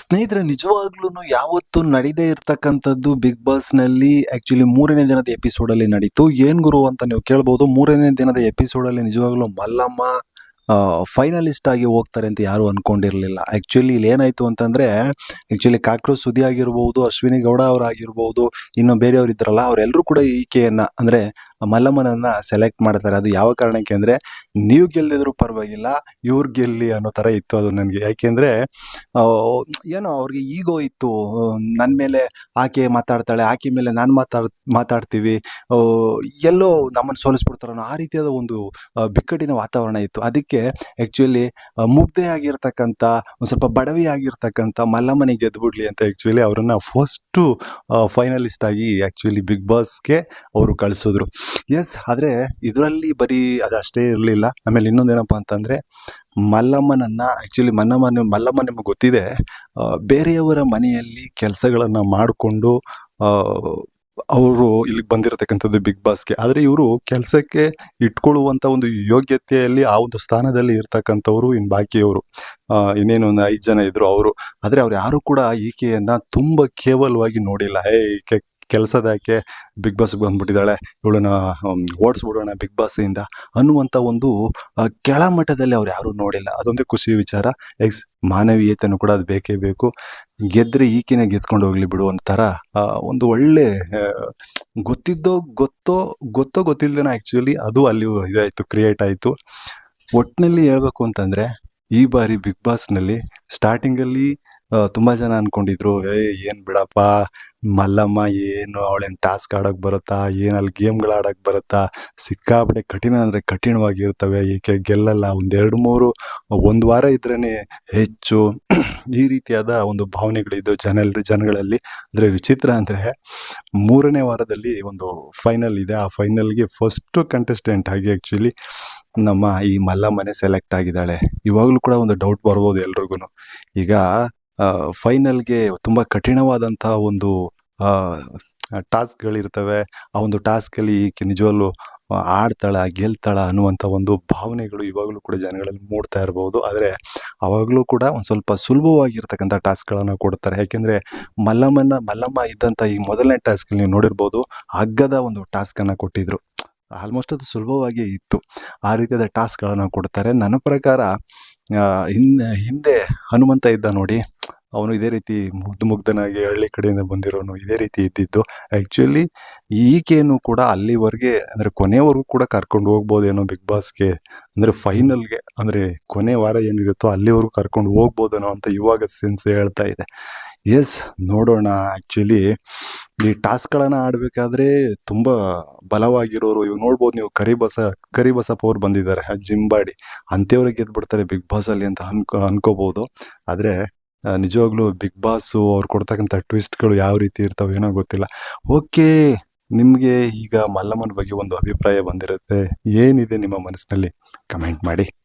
ಸ್ನೇಹಿತರೆ ನಿಜವಾಗ್ಲೂ ಯಾವತ್ತೂ ನಡೀದೇ ಇರ್ತಕ್ಕಂಥದ್ದು ಬಿಗ್ ಬಾಸ್‌ನಲ್ಲಿ ಆಕ್ಚುಲಿ ಮೂರನೇ ದಿನದ ಎಪಿಸೋಡಲ್ಲಿ ನಡೀತು. ಏನ್ ಗುರು ಅಂತ ನೀವು ಕೇಳ್ಬೋದು. ಮೂರನೇ ದಿನದ ಎಪಿಸೋಡಲ್ಲಿ ನಿಜವಾಗ್ಲೂ ಮಲ್ಲಮ್ಮ ಫೈನಲಿಸ್ಟ್ ಆಗಿ ಹೋಗ್ತಾರೆ ಅಂತ ಯಾರು ಅಂದ್ಕೊಂಡಿರಲಿಲ್ಲ ಆ್ಯಕ್ಚುಲಿ ಇಲ್ಲಿ ಏನಾಯ್ತು ಅಂತಂದ್ರೆ ಆಕ್ಚುಲಿ ಕಾಕ್ರೋಚ್ ಸುದಿ ಆಗಿರ್ಬೋದು, ಅಶ್ವಿನಿ ಗೌಡ ಅವರಾಗಿರ್ಬೋದು, ಇನ್ನು ಬೇರೆಯವರು ಇದ್ರಲ್ಲ ಅವರೆಲ್ಲರೂ ಕೂಡ ಈಕೆಯನ್ನು ಅಂದ್ರೆ ಮಲ್ಲಮ್ಮನನ್ನ ಸೆಲೆಕ್ಟ್ ಮಾಡ್ತಾರೆ. ಅದು ಯಾವ ಕಾರಣಕ್ಕೆ ಅಂದರೆ ನೀವು ಗೆಲ್ಲದಿದ್ರು ಪರವಾಗಿಲ್ಲ, ಇವ್ರು ಗೆಲ್ಲಿ ಅನ್ನೋ ಥರ ಇತ್ತು ಅದು ನನಗೆ. ಯಾಕೆಂದರೆ ಏನೋ ಅವ್ರಿಗೆ ಈಗೋ ಇತ್ತು. ನನ್ನ ಮೇಲೆ ಆಕೆ ಮಾತಾಡ್ತಾಳೆ, ಆಕೆ ಮೇಲೆ ನಾನು ಮಾತಾಡ್ ಮಾತಾಡ್ತೀವಿ. ಎಲ್ಲೋ ನಮ್ಮನ್ನು ಸೋಲಿಸ್ಬಿಡ್ತಾರೋ ಆ ರೀತಿಯಾದ ಒಂದು ಬಿಕ್ಕಟ್ಟಿನ ವಾತಾವರಣ ಇತ್ತು. ಅದಕ್ಕೆ ಆ್ಯಕ್ಚುಲಿ ಮುಗ್ಧೆ ಆಗಿರ್ತಕ್ಕಂಥ ಒಂದು ಸ್ವಲ್ಪ ಬಡವಿ ಆಗಿರ್ತಕ್ಕಂಥ ಮಲ್ಲಮ್ಮನೆ ಗೆದ್ಬಿಡ್ಲಿ ಅಂತ ಆ್ಯಕ್ಚುಲಿ ಅವರನ್ನು ಫಸ್ಟು ಫೈನಲಿಸ್ಟ್ ಆಗಿ ಆ್ಯಕ್ಚುಲಿ ಬಿಗ್ ಬಾಸ್ಗೆ ಅವರು ಕಳಿಸಿದ್ರು. ಎಸ್ ಆದರೆ ಇದರಲ್ಲಿ ಬರೀ ಅದಷ್ಟೇ ಇರಲಿಲ್ಲ. ಆಮೇಲೆ ಇನ್ನೊಂದೇನಪ್ಪ ಅಂತಂದ್ರೆ, ಮಲ್ಲಮ್ಮನನ್ನ ಆ್ಯಕ್ಚುಲಿ ಮನ್ನಮ್ಮ ಮಲ್ಲಮ್ಮ ನಿಮಗೆ ಗೊತ್ತಿದೆ ಬೇರೆಯವರ ಮನೆಯಲ್ಲಿ ಕೆಲಸಗಳನ್ನು ಮಾಡಿಕೊಂಡು ಅವರು ಇಲ್ಲಿಗೆ ಬಂದಿರತಕ್ಕಂಥದ್ದು ಬಿಗ್ ಬಾಸ್ಗೆ. ಆದರೆ ಇವರು ಕೆಲಸಕ್ಕೆ ಇಟ್ಕೊಳ್ಳುವಂಥ ಒಂದು ಯೋಗ್ಯತೆಯಲ್ಲಿ ಆ ಒಂದು ಸ್ಥಾನದಲ್ಲಿ ಇರ್ತಕ್ಕಂಥವ್ರು ಇನ್ನು ಬಾಕಿಯವರು ಇನ್ನೇನು ಒಂದು ಐದು ಜನ ಇದ್ರು ಅವರು. ಆದರೆ ಅವ್ರು ಯಾರು ಕೂಡ ಈಕೆಯನ್ನು ತುಂಬ ಕೇವಲವಾಗಿ ನೋಡಿಲ್ಲ. ಏ ಈಕೆ ಕೆಲಸದಾಕೆ ಬಿಗ್ ಬಾಸ್‌ಗೆ ಬಂದ್ಬಿಟ್ಟಿದ್ದಾಳೆ ಇವಳನ್ನ ಓಡಿಸ್ಬಿಡೋಣ ಬಿಗ್ ಬಾಸಿಂದ ಅನ್ನುವಂಥ ಒಂದು ಕೆಳಮಟ್ಟದಲ್ಲಿ ಅವ್ರು ಯಾರೂ ನೋಡಿಲ್ಲ. ಅದೊಂದೇ ಖುಷಿ ವಿಚಾರ. ಎಕ್ಸ್ ಮಾನವೀಯತೆಯೂ ಕೂಡ ಅದು ಬೇಕೇ ಬೇಕು. ಗೆದ್ದರೆ ಈಕಿನ ಗೆದ್ಕೊಂಡು ಹೋಗ್ಲಿ ಬಿಡು ಒಂಥರ ಒಂದು ಒಳ್ಳೆ ಗೊತ್ತಿದ್ದೋ ಗೊತ್ತೋ ಗೊತ್ತೋ ಗೊತ್ತಿಲ್ದೇನೋ ಆ್ಯಕ್ಚುಲಿ ಅದು ಅಲ್ಲಿ ಇದಾಯಿತು ಕ್ರಿಯೇಟ್ ಆಯಿತು ಒಟ್ನಲ್ಲಿ ಹೇಳ್ಬೇಕು ಅಂತಂದ್ರೆ, ಈ ಬಾರಿ ಬಿಗ್ ಬಾಸ್‌ನಲ್ಲಿ ಸ್ಟಾರ್ಟಿಂಗಲ್ಲಿ ತುಂಬಾ ಜನ ಅನ್ಕೊಂಡಿದ್ರು ಏ ಏನ್ ಬಿಡಪ್ಪ? ಮಲ್ಲಮ್ಮ ಏನು ಅವಳೇನ್ ಟಾಸ್ಕ್ ಆಡೋಕ್ಕೆ ಬರುತ್ತಾ? ಏನಲ್ಲಿ ಅಲ್ಲಿ ಗೇಮ್ಗಳು ಆಡೋಕ್ಕೆ ಬರುತ್ತಾ? ಸಿಕ್ಕಾಪಟ್ಟೆ ಕಠಿಣ ಅಂದ್ರೆ ಕಠಿಣವಾಗಿರ್ತವೆ. ಈಕೆ ಗೆಲ್ಲಲ್ಲ? ಒಂದೆರಡು ಮೂರು, ಒಂದು ವಾರ ಇದ್ರೇನೆ ಹೆಚ್ಚು ಈ ರೀತಿಯಾದ ಒಂದು ಭಾವನೆಗಳಿದ್ದು ಜನಲ್, ಜನಗಳಲ್ಲಿ. ಅಂದ್ರೆ ವಿಚಿತ್ರ ಅಂದ್ರೆ ಮೂರನೇ ವಾರದಲ್ಲಿ ಒಂದು ಫೈನಲ್ ಇದೆ. ಆ ಫೈನಲ್ಗೆ ಫಸ್ಟ್ ಕಂಟೆಸ್ಟೆಂಟ್ ಆಗಿ ಆಕ್ಚುಲಿ ನಮ್ಮ ಈ ಮಲ್ಲಮ್ಮನೆ ಸೆಲೆಕ್ಟ್ ಆಗಿದ್ದಾಳೆ. ಇವಾಗಲೂ ಕೂಡ ಒಂದು ಡೌಟ್ ಬರ್ಬೋದು ಎಲ್ರಿಗೂ ಈಗ ಫೈನಲ್ಗೆ ತುಂಬ ಕಠಿಣವಾದಂತಹ ಒಂದು ಟಾಸ್ಕ್ಗಳಿರ್ತವೆ. ಆ ಒಂದು ಟಾಸ್ಕಲ್ಲಿ ಈಕೆ ನಿಜವಲ್ಲೂ ಆ, ಆಡ್ತಾಳ ಗೆಲ್ತಾಳ ಅನ್ನುವಂಥ ಒಂದು ಭಾವನೆಗಳು ಇವಾಗಲೂ ಕೂಡ ಜನಗಳಲ್ಲಿ ಮೂಡ್ತಾ ಇರಬಹುದು ಆದರೆ ಅವಾಗಲೂ ಕೂಡ ಒಂದು ಸ್ವಲ್ಪ ಸುಲಭವಾಗಿರ್ತಕ್ಕಂಥ ಟಾಸ್ಕ್ಗಳನ್ನು ಕೊಡ್ತಾರೆ. ಯಾಕೆಂದರೆ ಮಲ್ಲಮ್ಮನ ಮಲ್ಲಮ್ಮ ಇದ್ದಂಥ ಈ ಮೊದಲನೇ ಟಾಸ್ಕಲ್ಲಿ ನೀವು ನೋಡಿರ್ಬೋದು ಹಗ್ಗದ ಒಂದು ಟಾಸ್ಕನ್ನು ಕೊಟ್ಟಿದ್ರು. ಆಲ್ಮೋಸ್ಟ್ ಅದು ಸುಲಭವಾಗಿ ಇತ್ತು. ಆ ರೀತಿಯಾದ ಟಾಸ್ಕ್ಗಳನ್ನು ಕೊಡ್ತಾರೆ. ನನ್ನ ಪ್ರಕಾರ ಹಿಂದೆ ಹನುಮಂತ ಇದ್ದ ನೋಡಿ ಅವನು ಇದೇ ರೀತಿ ಮುಗ್ಧ ಮುಗ್ಧನಾಗಿ ಹಳ್ಳಿ ಕಡೆಯಿಂದ ಬಂದಿರೋನು ಇದೇ ರೀತಿ ಇದ್ದಿದ್ದು. ಆ್ಯಕ್ಚುಲಿ ಈಗೇನು ಕೂಡ ಅಲ್ಲಿವರೆಗೆ ಅಂದರೆ ಕೊನೆವರೆಗೂ ಕೂಡ ಕರ್ಕೊಂಡು ಹೋಗ್ಬೋದೇನೋ ಬಿಗ್ ಬಾಸ್ಗೆ ಅಂದರೆ ಫೈನಲ್ಗೆ ಅಂದರೆ ಕೊನೆ ವಾರ ಏನಿರುತ್ತೋ ಅಲ್ಲಿವರೆಗೂ ಕರ್ಕೊಂಡು ಹೋಗ್ಬೋದೇನೋ ಅಂತ ಇವಾಗ ಸೆನ್ಸ್ ಹೇಳ್ತಾ ಇದೆ. ಎಸ್ ನೋಡೋಣ ಆ್ಯಕ್ಚುಲಿ ಈ ಟಾಸ್ಕ್ಗಳನ್ನು ಆಡಬೇಕಾದ್ರೆ ತುಂಬ ಬಲವಾಗಿರೋರು ಇವಾಗ ನೋಡ್ಬೋದು ನೀವು ಕರಿಬಸ ಕರಿಬಸಪ್ಪ ಅವ್ರು ಬಂದಿದ್ದಾರೆ ಜಿಂಬಾಡಿ ಅಂಥವ್ರಿಗೆ ಗೆದ್ಬಿಡ್ತಾರೆ ಬಿಗ್ ಬಾಸಲ್ಲಿ ಅಂತ ಅನ್ಕೋ, ಅನ್ಕೋಬೋದು. ಆದರೆ ನಿಜವಾಗ್ಲೂ ಬಿಗ್ ಬಾಸು ಅವ್ರು ಕೊಡ್ತಕ್ಕಂಥ ಟ್ವಿಸ್ಟ್ಗಳು ಯಾವ ರೀತಿ ಇರ್ತಾವೆ ಏನೋ ಗೊತ್ತಿಲ್ಲ. ಓಕೆ, ನಿಮಗೆ ಈಗ ಮಲ್ಲಮ್ಮನ ಬಗ್ಗೆ ಒಂದು ಅಭಿಪ್ರಾಯ ಬಂದಿರುತ್ತೆ. ಏನಿದೆ ನಿಮ್ಮ ಮನಸ್ಸಿನಲ್ಲಿ? ಕಮೆಂಟ್ ಮಾಡಿ.